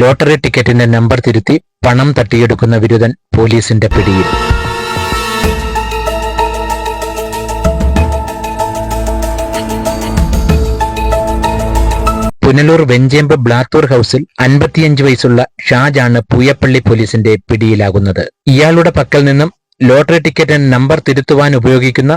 Lottery ടിക്കറ്റിന്റെ number തിരുത്തി പണം തട്ടിയെടുക്കുന്ന വിരുദ്ധൻ പോലീസിന്റെ പിടിയിൽ. പുനലൂർ വെഞ്ചേമ്പ് ബ്ലാത്തൂർ ഹൌസിൽ അൻപത്തിയഞ്ച് വയസ്സുള്ള ഷാജാണ് പൂയപ്പള്ളി പോലീസിന്റെ പിടിയിലാകുന്നത്. ഇയാളുടെ പക്കൽ നിന്നും ലോട്ടറി ടിക്കറ്റിന് നമ്പർ തിരുത്തുവാൻ ഉപയോഗിക്കുന്ന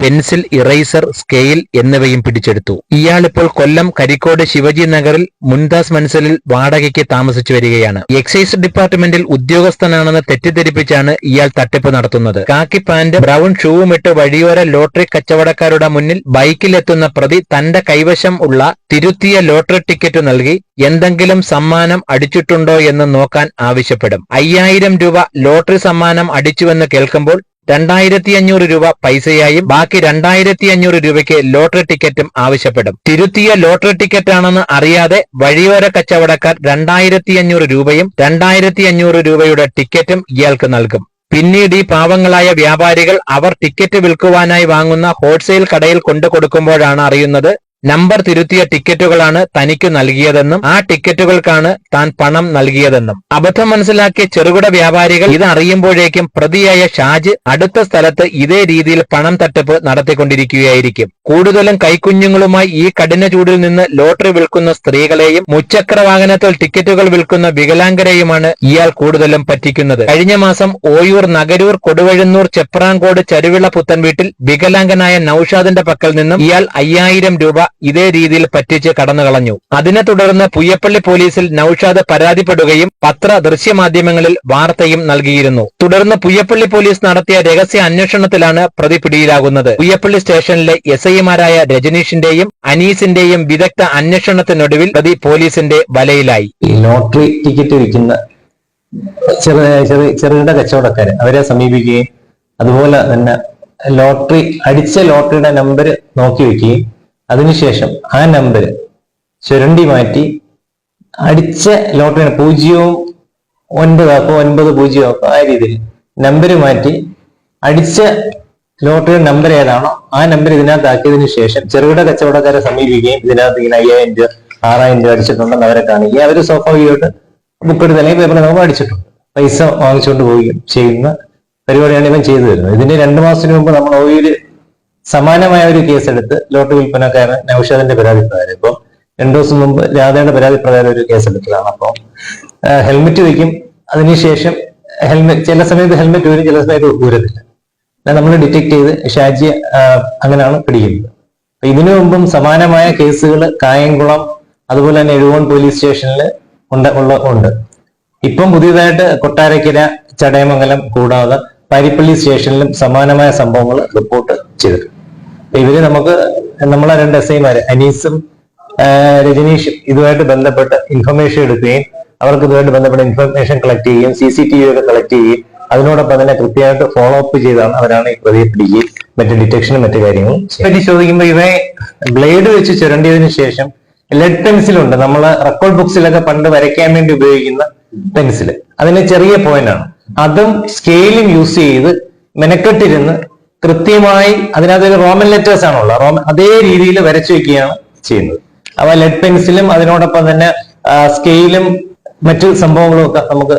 പെൻസിൽ ഇറേസർ സ്കെയിൽ എന്നിവയും പിടിച്ചെടുത്തു. ഇയാളിപ്പോൾ കൊല്ലം കരിക്കോട് ശിവജി നഗറിൽ മുൻദാസ് മൻസലിൽ വാടകയ്ക്ക് താമസിച്ചു വരികയാണ്. എക്സൈസ് ഡിപ്പാർട്ട്മെന്റിൽ ഉദ്യോഗസ്ഥനാണെന്ന് തെറ്റിദ്ധരിപ്പിച്ചാണ് ഇയാൾ തട്ടിപ്പ് നടത്തുന്നത്. കാക്കി പാന്റ് ബ്രൗൺ ഷൂവുമിട്ട് വഴിയോര ലോട്ടറി കച്ചവടക്കാരുടെ മുന്നിൽ ബൈക്കിലെത്തുന്ന പ്രതി തന്റെ കൈവശം ഉള്ള തിരുത്തിയ ലോട്ടറി ടിക്കറ്റ് നൽകി എന്തെങ്കിലും സമ്മാനം അടിച്ചിട്ടുണ്ടോ എന്ന് നോക്കാൻ ആവശ്യപ്പെടും. അയ്യായിരം രൂപ ലോട്ടറി സമ്മാനം അടിച്ചുവെന്ന് കേൾക്കുമ്പോൾ രണ്ടായിരത്തി അഞ്ഞൂറ് രൂപ പൈസയായും. ബാക്കി രണ്ടായിരത്തി അഞ്ഞൂറ് രൂപയ്ക്ക് ലോട്ടറി ടിക്കറ്റും ആവശ്യപ്പെടും. തിരുത്തിയ ലോട്ടറി ടിക്കറ്റാണെന്ന് അറിയാതെ വഴിയോര കച്ചവടക്കാർ രണ്ടായിരത്തി അഞ്ഞൂറ് രൂപയും രണ്ടായിരത്തി അഞ്ഞൂറ് രൂപയുടെ ടിക്കറ്റും ഇയാൾക്ക് നൽകും. പിന്നീട് ഈ പാവങ്ങളായ വ്യാപാരികൾ അവർ ടിക്കറ്റ് വിൽക്കുവാനായി വാങ്ങുന്ന ഹോൾസെയിൽ കടയിൽ കൊണ്ടു കൊടുക്കുമ്പോഴാണ് അറിയുന്നത് നമ്പർ തിരുത്തിയ ടിക്കറ്റുകളാണ് തനിക്ക് നൽകിയതെന്നും ആ ടിക്കറ്റുകൾക്കാണ് താൻ പണം നൽകിയതെന്നും. അബദ്ധം മനസ്സിലാക്കിയ ചെറുകിട വ്യാപാരികൾ ഇത് അറിയുമ്പോഴേക്കും പ്രതിയായ ഷാജ് അടുത്ത സ്ഥലത്ത് ഇതേ രീതിയിൽ പണം തട്ടിപ്പ് നടത്തിക്കൊണ്ടിരിക്കുകയായിരിക്കും. കൂടുതലും കൈക്കുഞ്ഞുങ്ങളുമായി ഈ കഠിന ചൂടിൽ നിന്ന് ലോട്ടറി വിൽക്കുന്ന സ്ത്രീകളെയും മുച്ചക്ര വാഹനത്തിൽ ടിക്കറ്റുകൾ വിൽക്കുന്ന വികലാംഗരെയുമാണ് ഇയാൾ കൂടുതലും പറ്റിക്കുന്നത്. കഴിഞ്ഞ മാസം ഓയൂർ നഗരൂർ കൊടുവഴുന്നൂർ ചെപ്രാങ്കോട് ചരുവിള പുത്തൻവീട്ടിൽ വികലാംഗനായ നൌഷാദിന്റെ പക്കൽ നിന്നും ഇയാൾ അയ്യായിരം രൂപ ഇതേ രീതിയിൽ പറ്റിച്ച് കടന്നു കളഞ്ഞു. അതിനെ തുടർന്ന് പുയ്യപ്പള്ളി പോലീസിൽ നൌഷാദ് പരാതിപ്പെടുകയും പത്ര ദൃശ്യമാധ്യമങ്ങളിൽ വാർത്തയും നൽകിയിരുന്നു. തുടർന്ന് പുയ്യപ്പള്ളി പോലീസ് നടത്തിയ രഹസ്യ അന്വേഷണത്തിലാണ് പ്രതി പിടിയിലാകുന്നത്. പുയ്യപ്പള്ളി സ്റ്റേഷനിലെ എസ് ഐമാരായ രജനീഷിന്റെയും അനീസിന്റെയും വിദഗ്ധ അന്വേഷണത്തിനൊടുവിൽ പ്രതി പോലീസിന്റെ വലയിലായി. ലോട്ടറി ടിക്കറ്റ് വിൽക്കുന്ന ചെറു ചെറു ചെറുകിട കച്ചവടക്കാര് അവരെ സമീപിക്കുകയും അതുപോലെ തന്നെ ലോട്ടറി അടിച്ച ലോട്ടറിയുടെ നമ്പർ നോക്കി വെക്കുകയും അതിനുശേഷം ആ നമ്പർ ചുരണ്ടി മാറ്റി അടിച്ച ലോട്ടറി പൂജ്യവും ഒൻപതാക്കോ ഒൻപത് പൂജ്യം ആക്കോ ആ രീതിയിൽ നമ്പർ മാറ്റി അടിച്ച ലോട്ടറിയുടെ നമ്പർ ഏതാണോ ആ നമ്പർ ഇതിനകത്ത് ആക്കിയതിനു ശേഷം ചെറുകിട കച്ചവടക്കാരെ സമീപിക്കുകയും ഇതിനകത്ത് ഇങ്ങനെ അയ്യായിരം രൂപ ആറായിരം രൂപ അടിച്ചിട്ടുണ്ടെന്ന് അവരെ കാണുകയും അവർ സ്വാഭാവികമായിട്ട് ബുക്ക് എടുത്ത് അല്ലെങ്കിൽ പേപ്പർ നമുക്ക് അടിച്ചിട്ടുണ്ട് പൈസ വാങ്ങിച്ചുകൊണ്ട് പോവുകയും ചെയ്യുന്ന പരിപാടിയാണ് ഇവൻ ചെയ്തു തരുന്നത്. ഇതിന് രണ്ടു മാസത്തിന് മുമ്പ് നമ്മൾ ഓയിൽ സമാനമായ ഒരു കേസ് എടുത്ത് ലോട്ട് വിൽപ്പനക്കാരൻ നൌഷാദിന്റെ പരാതി പ്രകാരം ഇപ്പം രണ്ടു ദിവസം മുമ്പ് രാധയുടെ പരാതി പ്രകാരം ഒരു കേസ് എടുത്തതാണ്. അപ്പോൾ ഹെൽമെറ്റ് വയ്ക്കും അതിനുശേഷം ഹെൽമെറ്റ് ചില സമയത്ത് ഹെൽമെറ്റ് വരും ചില സമയത്ത് ഊരത്തില്ല. നമ്മൾ ഡിറ്റക്ട് ചെയ്ത് ഷാജി അങ്ങനെയാണ് പിടിക്കുന്നത്. അപ്പൊ ഇതിനു മുമ്പും സമാനമായ കേസുകൾ കായംകുളം അതുപോലെ തന്നെ എഴുകോൺ പോലീസ് സ്റ്റേഷനിൽ ഉണ്ട് ഉള്ള ഉണ്ട്. ഇപ്പം പുതിയതായിട്ട് കൊട്ടാരക്കര ചടയമംഗലം കൂടാതെ പാരിപ്പള്ളി സ്റ്റേഷനിലും സമാനമായ സംഭവങ്ങൾ റിപ്പോർട്ട് ചെയ്തിട്ടുണ്ട്. ഇവർ നമുക്ക് നമ്മളെ രണ്ട് എസ് ഐമാര് അനീസും രജനീഷും ഇതുമായിട്ട് ബന്ധപ്പെട്ട് ഇൻഫർമേഷൻ എടുക്കുകയും അവർക്ക് ഇതുമായിട്ട് ബന്ധപ്പെട്ട ഇൻഫർമേഷൻ കളക്ട് ചെയ്യുകയും സി സി ടി വി ഒക്കെ കളക്ട് ചെയ്യുകയും അതിനോടൊപ്പം തന്നെ കൃത്യമായിട്ട് ഫോളോ അപ്പ് ചെയ്താണ് അവരാണ് ഈ പ്രതിയെ പിടിക്കുകയും മറ്റു ഡിറ്റക്ഷനും മറ്റു കാര്യങ്ങളും പറ്റി ചോദിക്കുമ്പോൾ ഇവയെ ബ്ലേഡ് വെച്ച് ചുരണ്ടിയതിനു ശേഷം ലെഡ് പെൻസിലുണ്ട് നമ്മൾ റെക്കോർഡ് ബുക്സിലൊക്കെ പണ്ട് വരയ്ക്കാൻ വേണ്ടി ഉപയോഗിക്കുന്ന പെൻസിൽ അതിന് ചെറിയ പോയിന്റ് ആണ്. അതും സ്കെയിലും യൂസ് ചെയ്ത് മെനക്കെട്ടിരുന്ന് കൃത്യമായി അതിനകത്ത് റോമൻ ലെറ്റേഴ്സ് ആണുള്ളത്. റോമൻ അതേ രീതിയിൽ വരച്ചു വെക്കുകയാണ് ചെയ്യുന്നത്. അവ ലെഡ് പെൻസിലും അതിനോടൊപ്പം തന്നെ സ്കെയിലും മറ്റു സംഭവങ്ങളും ഒക്കെ നമുക്ക്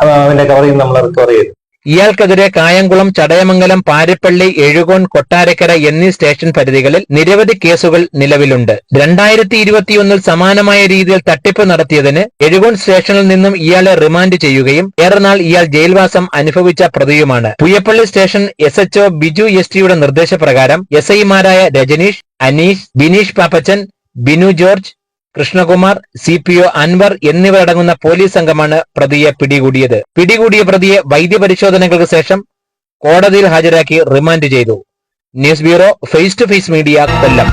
അതിന്റെ കവറിൽ നമ്മൾ റിക്കവർ ചെയ്തു. ഇയാൾക്കെതിരെ കായംകുളം ചടയമംഗലം പാരിപ്പള്ളി എഴുകോൺ കൊട്ടാരക്കര എന്നീ സ്റ്റേഷൻ പരിധികളിൽ നിരവധി കേസുകൾ നിലവിലുണ്ട്. രണ്ടായിരത്തി ഇരുപത്തിയൊന്നിൽ സമാനമായ രീതിയിൽ തട്ടിപ്പ് നടത്തിയതിന് എഴുകോൺ സ്റ്റേഷനിൽ നിന്നും ഇയാളെ റിമാൻഡ് ചെയ്യുകയും ഏറെനാൾ ഇയാൾ ജയിൽവാസം അനുഭവിച്ച പ്രതിയുമാണ്. Puyappally station S Biju S ടിയുടെ നിർദ്ദേശപ്രകാരം എസ് ഐമാരായ Rajaneesh Aneesh Bineesh Pappachan Binu George Krishnakumar C P O Anwar എന്നിവരടങ്ങുന്ന പോലീസ് സംഘമാണ് പ്രതിയെ പിടികൂടിയത്. പിടികൂടിയ പ്രതിയെ വൈദ്യപരിശോധനകൾക്ക് ശേഷം കോടതിയിൽ ഹാജരാക്കി റിമാൻഡ് ചെയ്തു. News bureau face to face media Kollam.